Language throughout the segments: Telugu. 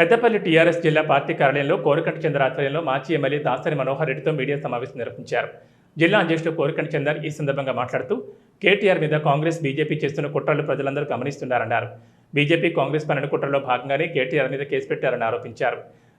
పెద్దపల్లి టీఆర్ఎస్ జిల్లా పార్టీ కార్యాలయంలో కోరికంట చంద్ర ఆధ్వర్యంలో మాజీ ఎమ్మెల్యే దాసరి మనోహర్ రెడ్డితో మీడియా సమావేశం నిర్వహించారు. జిల్లా అధ్యక్షుడు కోరికంట చందర్ ఈ సందర్భంగా మాట్లాడుతూ కేటీఆర్ మీద కాంగ్రెస్ బీజేపీ చేస్తున్న కుట్రలు ప్రజలందరూ గమనిస్తున్నారన్నారు. బీజేపీ కాంగ్రెస్ పన్నెండు కుట్రలో భాగంగానే కేటీఆర్ మీద కేసు పెట్టారని ఆరోపించారు.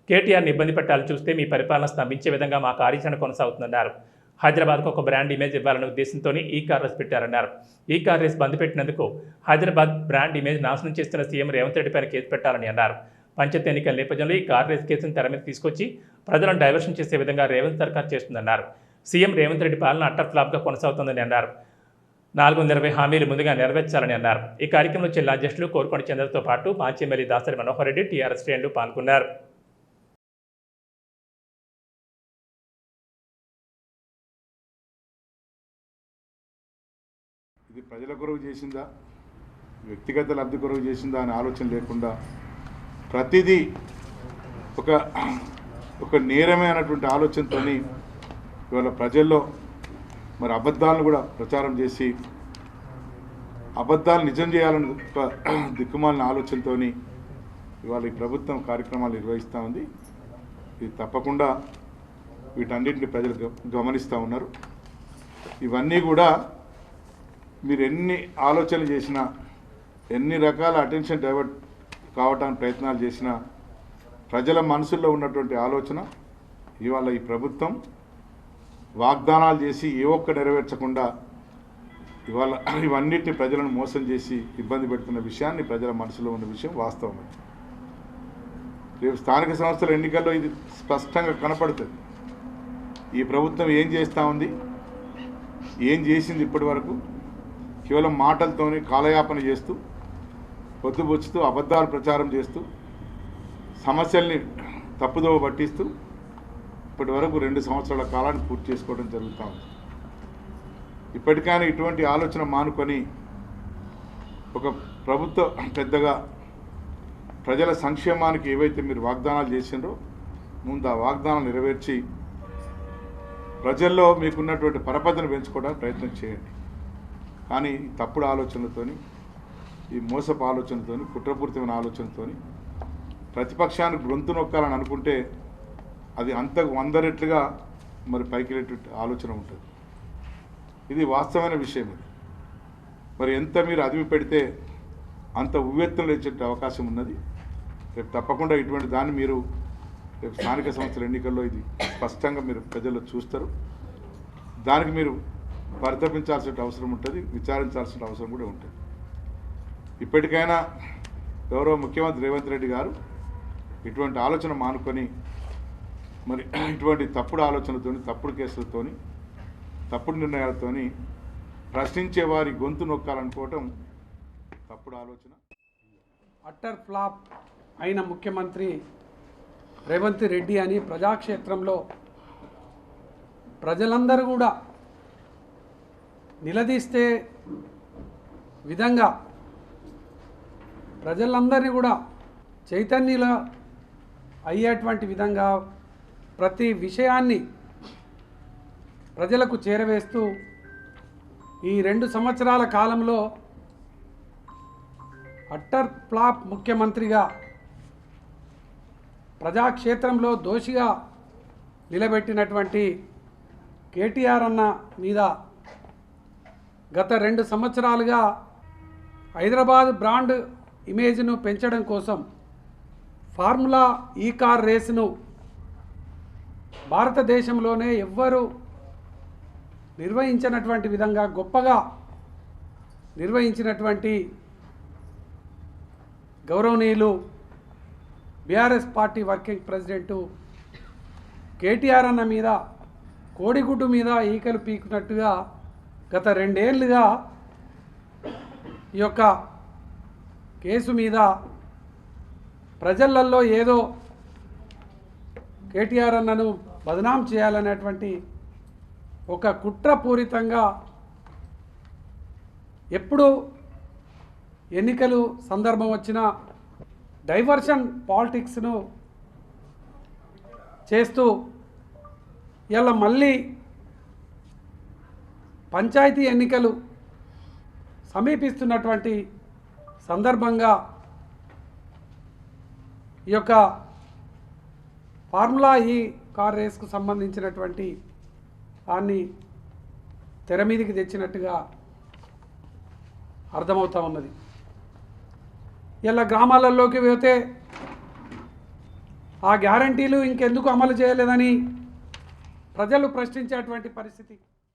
కేటీఆర్ని ఇబ్బంది పెట్టాలని చూస్తే మీ పరిపాలన స్తంభించే విధంగా మా కార్యాచరణ కొనసాగుతుందన్నారు. హైదరాబాద్కు ఒక బ్రాండ్ ఇమేజ్ ఇవ్వాలనే ఉద్దేశంతోనే ఈ కార్ రేస్ పెట్టారన్నారు. ఈ కార్ రేస్ బంద్ పెట్టినందుకు హైదరాబాద్ బ్రాండ్ ఇమేజ్ నాశనం చేస్తున్న సీఎం రేవంత్ రెడ్డిపైన కేసు పెట్టాలని అన్నారు. పంచాయతీ ఎన్నికల నేపథ్యంలో ఈ కార్ రేస్ కేసును తెర మీద తీసుకొచ్చి ప్రజలను డైవర్షన్ చేసే విధంగా రేవంత్ సర్కార్ చేస్తుందన్నారు. సీఎం రేవంత్ రెడ్డి పాలన అట్టర్ ఫ్లాప్గా కొనసాగుతుందని అన్నారు. నాలుగు వందల ఇరవై హామీలు ముందుగా నెరవేర్చాలని అన్నారు. ఈ కార్యక్రమంలో జిల్లా అధ్యక్షులు కోరుకొండ చంద్రతో పాటు మాజీ ఎమ్మెల్యే దాసరి మనోహర్ రెడ్డి టీఆర్ఎస్ శ్రేణులు పాల్గొన్నారు. ఇది ప్రజల కొరకు చేసిందా? వ్యక్తిగత లబ్ధి కొరకు చేసిందా అనే ఆలోచన లేకుండా ప్రతిదీ ఒక ఒక నేరమైనటువంటి ఆలోచనతో ఇవాళ ప్రజల్లో మరి అబద్ధాలను కూడా ప్రచారం చేసి అబద్ధాలు నిజం చేయాలని ఒక దిక్కుమాలిన ఆలోచనతో ఇవాళ ఈ ప్రభుత్వం కార్యక్రమాలు నిర్వహిస్తూ ఉంది. ఇది తప్పకుండా వీటన్నిటిని ప్రజలు గ- గమనిస్తూ ఉన్నారు. ఇవన్నీ కూడా మీరు ఎన్ని ఆలోచనలు చేసినా ఎన్ని రకాల అటెన్షన్ డైవర్ట్ కావడానికి ప్రయత్నాలు చేసిన ప్రజల మనసుల్లో ఉన్నటువంటి ఆలోచన ఇవాళ ఈ ప్రభుత్వం వాగ్దానాలు చేసి ఏ ఒక్క నెరవేర్చకుండా ఇవాళ ఇవన్నిటిని ప్రజలను మోసం చేసి ఇబ్బంది పెడుతున్న విషయాన్ని ప్రజల మనసులో ఉన్న విషయం వాస్తవమే రేపు స్థానిక సంస్థల ఎన్నికల్లో ఇది స్పష్టంగా కనపడుతుంది. ఈ ప్రభుత్వం ఏం చేస్తూ ఉంది? ఏం చేసింది ఇప్పటి వరకు? కేవలం మాటలతోనే కాలయాపన చేస్తూ పొద్దుబొచ్చుతూ అబద్ధాలు ప్రచారం చేస్తూ సమస్యల్ని తప్పుదోవ పట్టిస్తూ ఇప్పటి వరకు రెండు సంవత్సరాల కాలాన్ని పూర్తి చేసుకోవడం జరుగుతూ ఉంది. ఇప్పటికైనా ఇటువంటి ఆలోచన మానుకొని ఒక ప్రభుత్వ పెద్దగా ప్రజల సంక్షేమానికి ఏవైతే మీరు వాగ్దానాలు చేసిండ్రో ముందు ఆ వాగ్దానాలు నెరవేర్చి ప్రజల్లో మీకున్నటువంటి పరపతిని పెంచుకోవడానికి ప్రయత్నం చేయండి. కానీ తప్పుడు ఆలోచనలతోని ఈ మోసపు ఆలోచనతోని కుట్రపూరితమైన ఆలోచనతోని ప్రతిపక్షానికి గొంతు నొక్కాలని అనుకుంటే అది అంతకు వంద రెట్లుగా మరి పైకి వెళ్ళేటువంటి ఆలోచన ఉంటుంది. ఇది వాస్తవమైన విషయం ఇది. మరి ఎంత మీరు అదివి పెడితే అంత ఉవ్వెత్తులు లేచే అవకాశం ఉన్నది. రేపు తప్పకుండా ఇటువంటి దాన్ని మీరు రేపు స్థానిక సంస్థల ఎన్నికల్లో ఇది స్పష్టంగా మీరు ప్రజల్లో చూస్తారు. దానికి మీరు పరితపించాల్సిన అవసరం ఉంటుంది విచారించాల్సిన అవసరం కూడా ఉంటుంది. ఇప్పటికైనా గౌరవ ముఖ్యమంత్రి రేవంత్ రెడ్డి గారు ఇటువంటి ఆలోచన మానుకొని మరి ఇటువంటి తప్పుడు ఆలోచనతోని తప్పుడు కేసులతోని తప్పుడు నిర్ణయాలతోని ప్రశ్నించే వారి గొంతు నొక్కాలనుకోవటం తప్పుడు ఆలోచన. అట్టర్ ఫ్లాప్ అయిన ముఖ్యమంత్రి రేవంత్ రెడ్డి అని ప్రజాక్షేత్రంలో ప్రజలందరూ కూడా నిలదీస్తే విధంగా ప్రజలందరినీ కూడా చైతన్యుల అయ్యేటువంటి విధంగా ప్రతి విషయాన్ని ప్రజలకు చేరవేస్తూ ఈ రెండు సంవత్సరాల కాలంలో అట్టర్ ఫ్లాప్ ముఖ్యమంత్రిగా ప్రజాక్షేత్రంలో దోషిగా నిలబెట్టినటువంటి కేటీఆర్ అన్న మీద గత రెండు సంవత్సరాలుగా హైదరాబాద్ బ్రాండ్ ఇమేజ్ను పెంచడం కోసం ఫార్ములా ఈ కార్ రేసును భారతదేశంలోనే ఎవ్వరూ నిర్వహించినటువంటి విధంగా గొప్పగా నిర్వహించినటువంటి గౌరవనీయులు BRS party working president KTR అన్న మీద కోడిగుడ్డు మీద ఈకలు పీకున్నట్టుగా గత రెండేళ్ళుగా ఈ యొక్క కేసు మీద ప్రజలల్లో ఏదో కేటీఆర్ అన్నను బదనాం చేయాలనేటువంటి ఒక కుట్రపూరితంగా ఎప్పుడు ఎన్నికలు సందర్భం వచ్చినా డైవర్షన్ పాలిటిక్స్ను చేస్తూ ఇలా మళ్ళీ పంచాయతీ ఎన్నికలు సమీపిస్తున్నటువంటి సందర్భంగా ఈ యొక్క ఫార్ములా ఈ కార్ రేస్కు సంబంధించినటువంటి దాన్ని తెర మీదికి తెచ్చినట్టుగా అర్థమవుతా ఉన్నది. ఇలా గ్రామాలలోకి పోతే ఆ గ్యారంటీలు ఇంకెందుకు అమలు చేయలేదని ప్రజలు ప్రశ్నించేటువంటి పరిస్థితి